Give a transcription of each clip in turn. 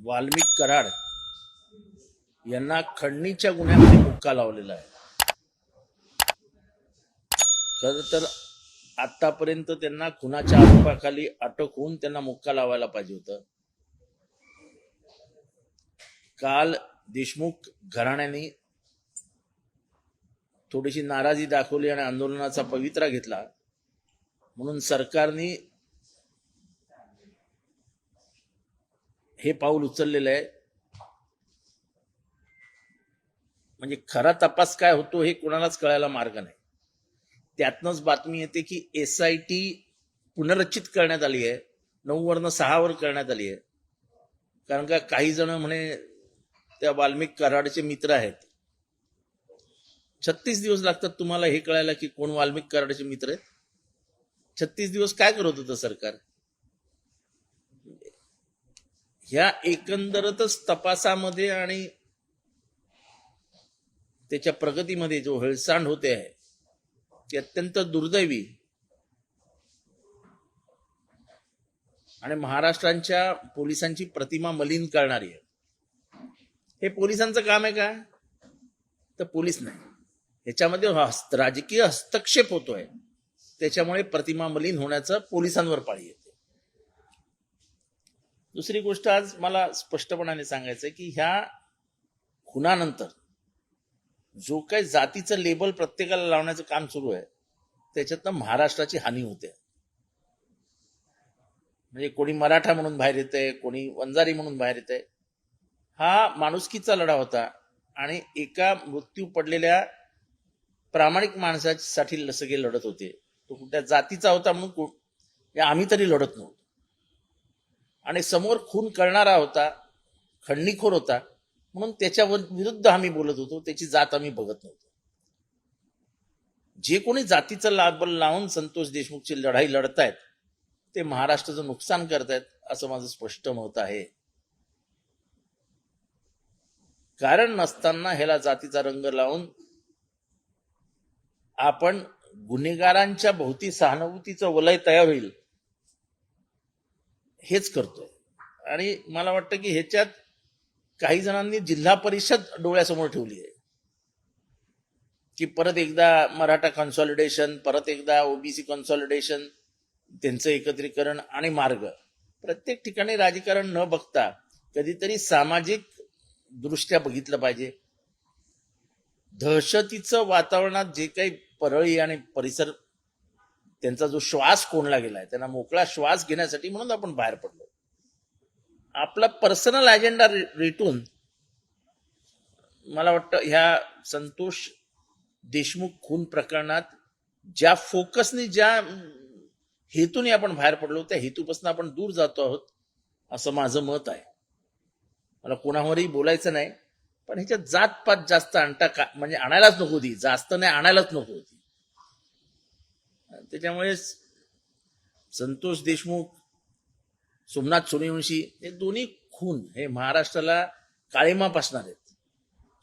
वाल्मिक कराड यांना खंडणीच्या गुन्ह्यामध्ये मुक्का लावलेला आहे. खर तर आतापर्यंत त्यांना खुनाच्या आरोपाखाली अटक होऊन त्यांना मुक्का लावायला पाहिजे होत. काल देशमुख घराण्याने थोडीशी नाराजी दाखवली आणि आंदोलनाचा पवित्रा घेतला. म्हणून सरकारने हे पाऊल उचललेलं आहे. म्हणजे खरा तपास काय होतो हे कोणालाच कळायला मार्ग नाही. त्यातनंच बातमी येते की एस आय टी पुनर्रचित करण्यात आली आहे. नऊ वरनं करण्यात आली आहे. कारण का काही जण म्हणे त्या वाल्मिक कराडचे मित्र आहेत. छत्तीस दिवस लागतात तुम्हाला हे कळायला की कोण वाल्मिक कराडचे मित्र आहेत? छत्तीस दिवस काय करत होतं सरकार? ह्या एकंदरतच तपासामध्ये आणि त्याच्या प्रगतीमध्ये जो हेळसांड होते आहे ती अत्यंत दुर्दैवी. आणि महाराष्ट्रांच्या पोलिसांची प्रतिमा मलिन करणारी आहे. हे पोलिसांचं काम आहे का? तर पोलीस नाही. ह्याच्यामध्ये राजकीय हस्तक्षेप होतोय. त्याच्यामुळे प्रतिमा मलिन होण्याचं पोलिसांवर पाळी दुसरी गोष्ट आज मला स्पष्टपणाने सांगायचं आहे की ह्या खुनानंतर जो काही जातीचं लेबल प्रत्येकाला लावण्याचं काम सुरू आहे त्याच्यातनं महाराष्ट्राची हानी होते. म्हणजे कोणी मराठा म्हणून बाहेर येते कोणी वंजारी म्हणून बाहेर येते हा माणुसकीचा लढा होता आणि एका मृत्यू पडलेल्या प्रामाणिक माणसासाठी सगळे लढत होते. तो कुठल्या जातीचा होता म्हणून हे आम्ही तरी लढत नव्हतो. आणि समोर खून करणारा होता खंडणीखोर होता म्हणून त्याच्या विरुद्ध आम्ही बोलत होतो त्याची जात आम्ही बघत नव्हतो. जे कोणी जातीचं लाभ लावून संतोष देशमुखची लढाई लढतायत ते महाराष्ट्राचं नुकसान करतायत असं माझं स्पष्ट मत आहे. कारण नसताना ह्याला जातीचा रंग लावून आपण गुन्हेगारांच्या भोवती सहानुभूतीचं वलय तयार होईल हेच करतोय. आणि मला वाटतं की ह्याच्यात काही जणांनी जिल्हा परिषद डोळ्यासमोर ठेवली आहे. की परत एकदा मराठा कन्सॉलिडेशन परत एकदा ओबीसी कन्सॉलिडेशन त्यांचं एकत्रीकरण आणि मार्ग. प्रत्येक ठिकाणी राजकारण न बघता कधीतरी सामाजिक दृष्ट्या बघितलं पाहिजे. दहशतीचं वातावरणात जे काही परळी आणि परिसर त्यांचा जो श्वास कोणला गेलाय त्यांना मोकळा श्वास घेण्यासाठी म्हणून आपण बाहेर पडलो. आपला पर्सनल अजेंडा रेटून मला वाटतं ह्या संतोष देशमुख खून प्रकरणात ज्या फोकसने ज्या हेतूने आपण बाहेर पडलो त्या हेतूपासून आपण दूर जातो आहोत असं माझं मत आहे. मला कोणावरही बोलायचं नाही पण ह्याच्यात जातपात जास्त आणता का म्हणजे आणायलाच नको होती जास्त नाही आणायलाच नको होती त्याच्यामुळे संतोष देशमुख सोमनाथ सूर्यवंशी हे दोन्ही खून हे महाराष्ट्राला काळीमा पासणार आहेत.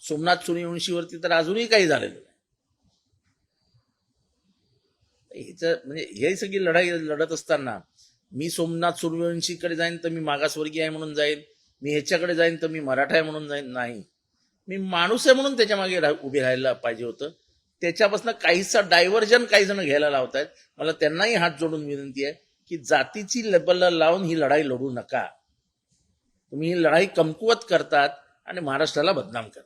सोमनाथ सूर्यवंशीवरती तर अजूनही काही झालेलं नाही. ह्याचं म्हणजे हे सगळी लढाई लढत असताना मी सोमनाथ सूर्यवंशीकडे जाईन तर मी मागासवर्गीय आहे म्हणून जाईन मी ह्याच्याकडे जाईन तर मी मराठा आहे म्हणून जाईन नाही. मी माणूस आहे म्हणून त्याच्यामागे उभे राहायला पाहिजे होतं. त्याच्यापासून काहीसा डायव्हर्जन काही जण घ्यायला लावतायत. मला त्यांनाही हात जोडून विनंती आहे की जातीची लेबलला लावून ही लढाई लढू नका. तुम्ही ही लढाई कमकुवत करतात आणि महाराष्ट्राला बदनाम करतात.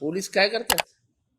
पोलीस काय करतात?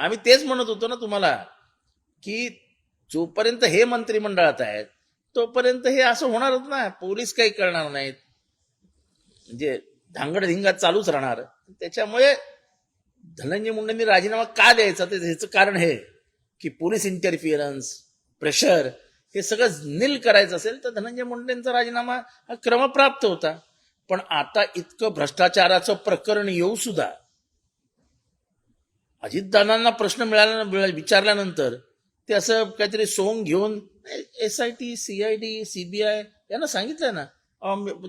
आम्ही तेच म्हणत होतो ना तुम्हाला की जोपर्यंत हे मंत्रिमंडळात आहेत तोपर्यंत हे असं होणारच ना. पोलीस काही करणार नाहीत. म्हणजे धांगडधिंगात चालूच राहणार. त्याच्यामुळे धनंजय मुंडेंनी राजीनामा का द्यायचा? ते ह्याचं कारण हे की पोलीस इंटरफिअरन्स प्रेशर हे सगळं नील करायचं असेल तर धनंजय मुंडेंचा राजीनामा हा क्रमप्राप्त होता. पण आता इतकं भ्रष्टाचाराचं प्रकरण येऊ सुद्धा अजितदादांना प्रश्न मिळाल्या विचारल्यानंतर ते असं काहीतरी सोंग घेऊन S I T C I D CBI यांना सांगितलंय ना.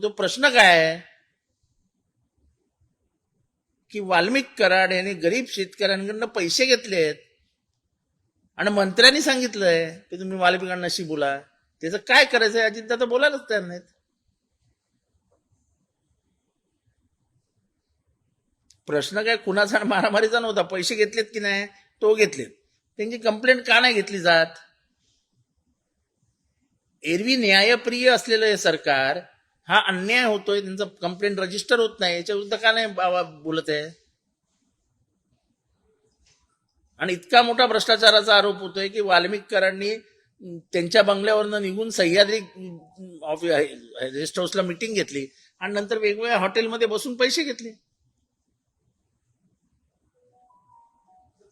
तो प्रश्न काय आहे? की वाल्मिक कराड यांनी गरीब शेतकऱ्यांकडनं पैसे घेतलेत आणि मंत्र्यांनी सांगितलंय की तुम्ही वाल्मिकांनाशी बोला. त्याचं काय करायचंय? अजितदादा बोलायलाच तयार नाहीत. प्रश्न काय कुणाचा आणि मारामारीचा नव्हता पैसे घेतलेत की नाही तो घेतलेत. त्यांची कंप्लेंट का नाही घेतली जात? एरवी न्यायप्रिय असलेलं हे सरकार हा अन्याय होतोय त्यांचं कंप्लेंट रजिस्टर होत नाही याच्या विरुद्ध का नाही बाबा बोलत आहे? आणि इतका मोठा भ्रष्टाचाराचा आरोप होतोय की वाल्मिकरांनी त्यांच्या बंगल्यावरनं निघून सह्याद्री रेस्ट हाऊसला मिटिंग घेतली आणि नंतर वेगवेगळ्या हॉटेलमध्ये बसून पैसे घेतले.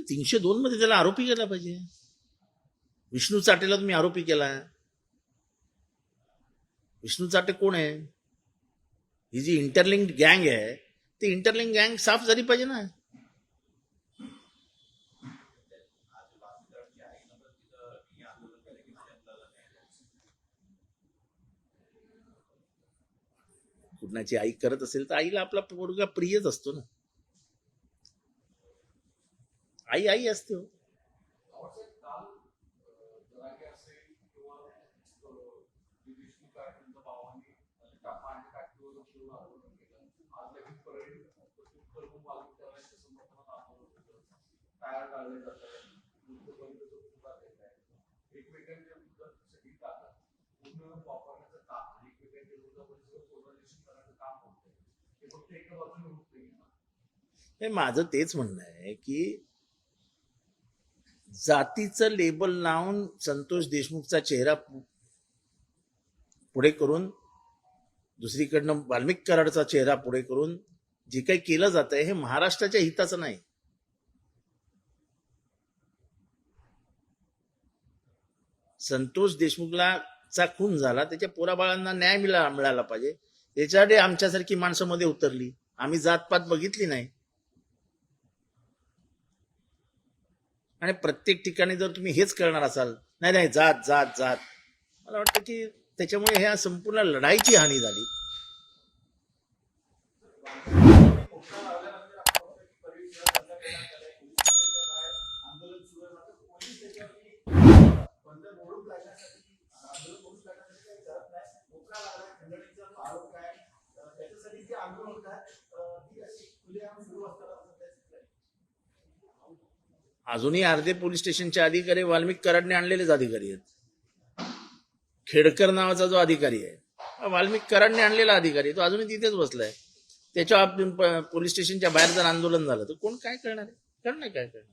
तीनशे दोन मध्ये त्याला आरोपी केला पाहिजे. विष्णू चाटेला तुम्ही आरोपी केला विष्णू चाटे कोण आहे? ही जी इंटरलिंक गँग आहे ती इंटरलिंक गँग साफ झाली पाहिजे ना. कुणाची आई करत असेल तर आईला आपला मुलगा प्रियच असतो ना आई आई असते हो. हे माझं तेच म्हणणं आहे की जातीचं लेबल लावून संतोष देशमुखचा चेहरा पुढे करून दुसरीकडनं वाल्मिक कराडचा चेहरा पुढे करून जे काही केलं जात आहे हे महाराष्ट्राच्या हिताचं नाही. संतोष देशमुखला चा खून झाला त्याच्या पोराबाळांना न्याय मिळाला मिळाला पाहिजे. याच्यासाठी आमच्यासारखी माणसं मध्ये उतरली. आम्ही जातपात बघितली नाही. आणि प्रत्येक ठिकाणी जर तुम्ही हेच करणार असाल नाही नाही जात जात जात. मला वाटतं की त्याच्यामुळे ह्या संपूर्ण लढाईची हानी झाली. अजूनही अर्धे पोलीस स्टेशनचे अधिकारी वाल्मिक कराडने आणलेलेच अधिकारी आहेत. खेडकर नावाचा जो अधिकारी आहे वाल्मिक कराडने आणलेला अधिकारी आहे तो अजूनही तिथेच बसलाय. त्याच्या पोलीस स्टेशनच्या बाहेर जर आंदोलन झालं तर कोण काय करणार आहे? करणार काय करणार?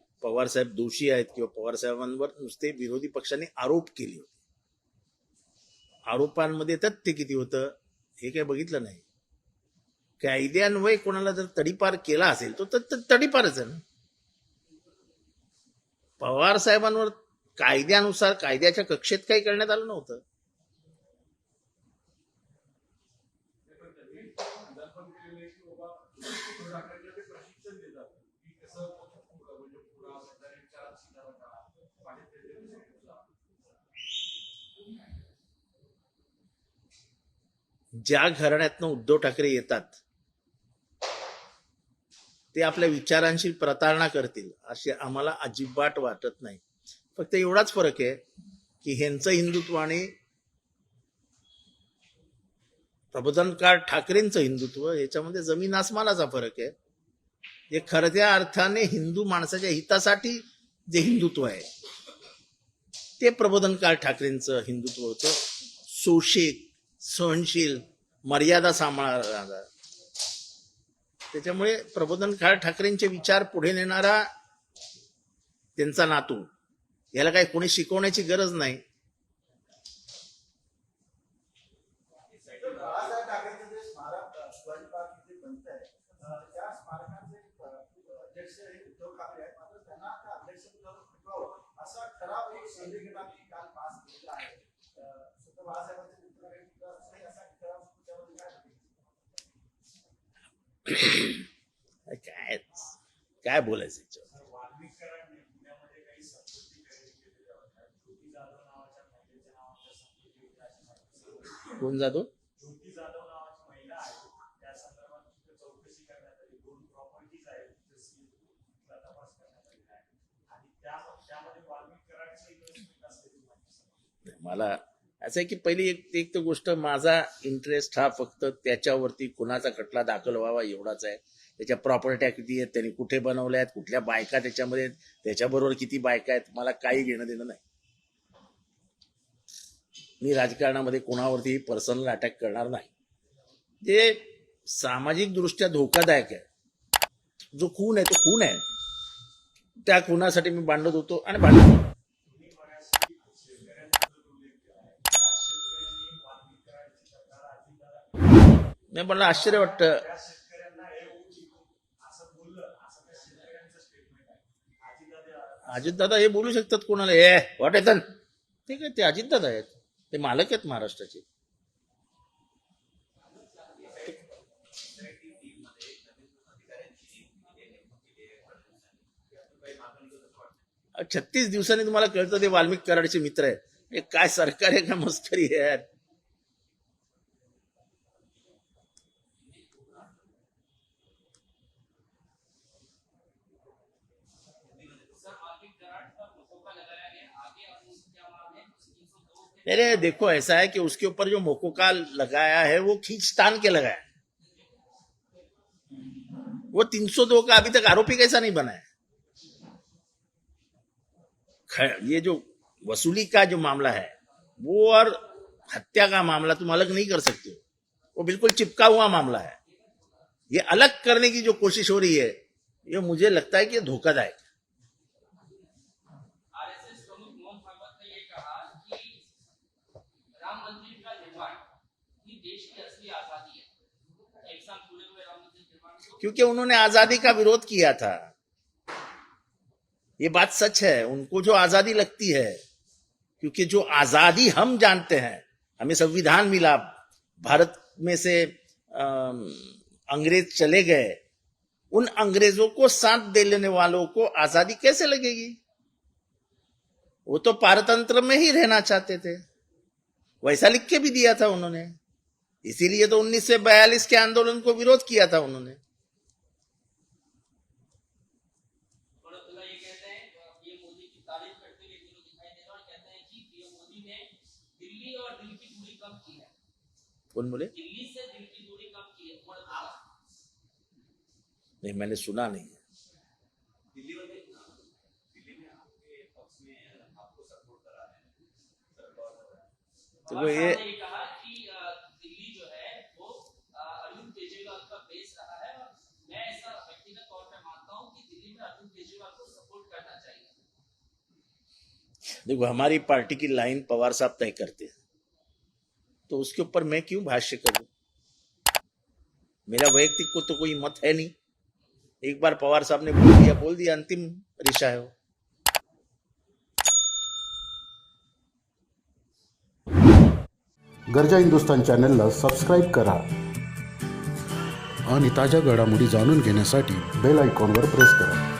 पवार साहेब दोषी आहेत किंवा पवार साहेबांवर नुसते विरोधी पक्षाने आरोप केले होते. आरोपांमध्ये तथ्य किती होतं हे काही बघितलं नाही. कायद्यान्वये कोणाला जर तडीपार केला असेल तो तर तडीपारच आहे ना. पवार साहेबांवर कायद्यानुसार कायद्याच्या कक्षेत काही करण्यात आलं नव्हतं. ज्या घराण्यातनं उद्धव ठाकरे येतात ते आपल्या विचारांशी प्रतारणा करतील असे आम्हाला अजिबात वाटत नाही. फक्त एवढाच फरक आहे की ह्यांचं हिंदुत्व आणि प्रबोधनकार ठाकरेंचं हिंदुत्व याच्यामध्ये जमीन आसमानाचा फरक आहे. जे खऱ्या अर्थाने हिंदू माणसाच्या हितासाठी जे हिंदुत्व आहे ते प्रबोधनकार ठाकरेंचं हिंदुत्व होतं. सोशेक सहनशील मर्यादा सांभाळणारा. त्याच्यामुळे प्रबोधन काळ ठाकरेंचे विचार पुढे नेणारा त्यांचा नातू. याला काही कोणी शिकवण्याची गरज नाही बाळासाहेब ठाकरेंचं जे स्मारक अ, शिवाजी पार्क इथे बनत आहे त्या स्मारकाचे अ, अध्यक्ष हे उद्धव ठाकरे आहेत मात्र त्यांना त्या अध्यक्षपदावर टिकवावं असा ठराव एक संघटनांनी काल पास केलेला आहे अ, स्वतः बाळासाहेबांचे मित्र काही मित्र असणे असा ठराव त्यामध्ये काय म्हणते? काय काय बोलायचं याच्यावर? वाल्मिक कराडने पुण्यामध्ये काही संपत्ती खरेदी केलेल्या होत्या ज्योती जाधव नावाच्या महिलेच्या नावाच्या संपत्ती होत्या काय? काय बोलायचं कोण जातो नावाची महिला आहे त्या संदर्भात चौकशी दोन तपास आणि त्या त्यामध्ये मला असं आहे की पहिली एक एक तर गोष्ट माझा इंटरेस्ट हा फक्त त्याच्यावरती कुणाचा खटला दाखल व्हावा एवढाच आहे. त्याच्या प्रॉपर्ट्या किती आहेत त्यांनी कुठे बनवल्या आहेत कुठल्या बायका त्याच्यामध्ये आहेत, त्याच्याबरोबर किती बायका आहेत मला काही घेणं देणं नाही. मी राजकारणामध्ये कोणावरती पर्सनल अटॅक करणार नाही. जे सामाजिक दृष्ट्या धोकादायक आहे जो खून आहे तो खून आहे. त्या खुनासाठी मी भांडत होतो आणि भांडत होतो तुम्ही मगाशी शेतकऱ्यांबद्दल उल्लेख केला आहे त्या शेतकऱ्यांनी वाल्मिक कराडची तक्रार अजितदादा नाही मला आश्चर्य वाटतं. त्या शेतकऱ्यांना हे अजितदादा हे बोलू शकतात कोणाला? ए वाट येतं ठीक आहे ते अजितदादा आहेत. ते मालक आहेत महाराष्ट्राचे. छत्तीस दिवसांनी तुम्हाला कळतं ते वाल्मिक कराडचे मित्र आहेत. हे काय सरकार आहे का मस्करी आहे नहीं देखो, ऐसा है कि उसके ऊपर जो मोकोका लगाया है, वो खींचतान के लगाया। वो 302 का अभी तक आरोपी कैसा नहीं बना है? ये जो वसूली का जो मामला है, वो और हत्या का मामला तुम अलग नहीं कर सकते हो। वो बिल्कुल चिपका हुआ मामला है। ये अलग करने की जो कोशिश हो रही है, ये मुझे लगता है कि धोखादायक क्योंकि उन्होंने आज़ादी का विरोध किया था। ये बात सच है उनको जो आज़ादी लगती है क्योंकि जो आज़ादी हम जानते हैं हमें संविधान मिला भारत में से अम, अंग्रेज़ चले गए उन अंग्रेज़ों को साथ दे लेने वालों को आज़ादी कैसे लगेगी? वो तो पारतंत्र में ही रहना चाहते थे। वैसा लिख के भी दिया था उन्होंने। इसीलिए तो 1942 के आंदोलन को विरोध किया था उन्होंने। दिल की दूरी कम की है? कौन बोले? दिल्ली से दिल की दूरी कम की है? नहीं मैंने सुना नहीं है। दिल्ली हाँ, दिल्ली में आपके पक्ष में आपको सपोर्ट करा रहे हैं तो ये कहा कि दिल्ली जो है वो अरविंद केजरीवाल का बेस रहा है और मैं ऐसा व्यक्तिगत तौर पे मानता हूँ कि दिल्ली में अरविंद केजरीवाल को सपोर्ट करना चाहिए। देखो हमारी पार्टी की लाइन पवार साहब तय करते हैं। तो उसके ऊपर मैं क्यों भाष्य करूं? मेरा वैयक्तिक को तो कोई मत है नहीं। एक बार पवार साहब ने बोल दिया बोल दिया अंतिम रिशा है वो। गरजा हिंदुस्तान चॅनलला सबस्क्राईब करा आणि ताज्या घडामोडी जाणून घेण्यासाठी बेल आयकॉनवर प्रेस करा.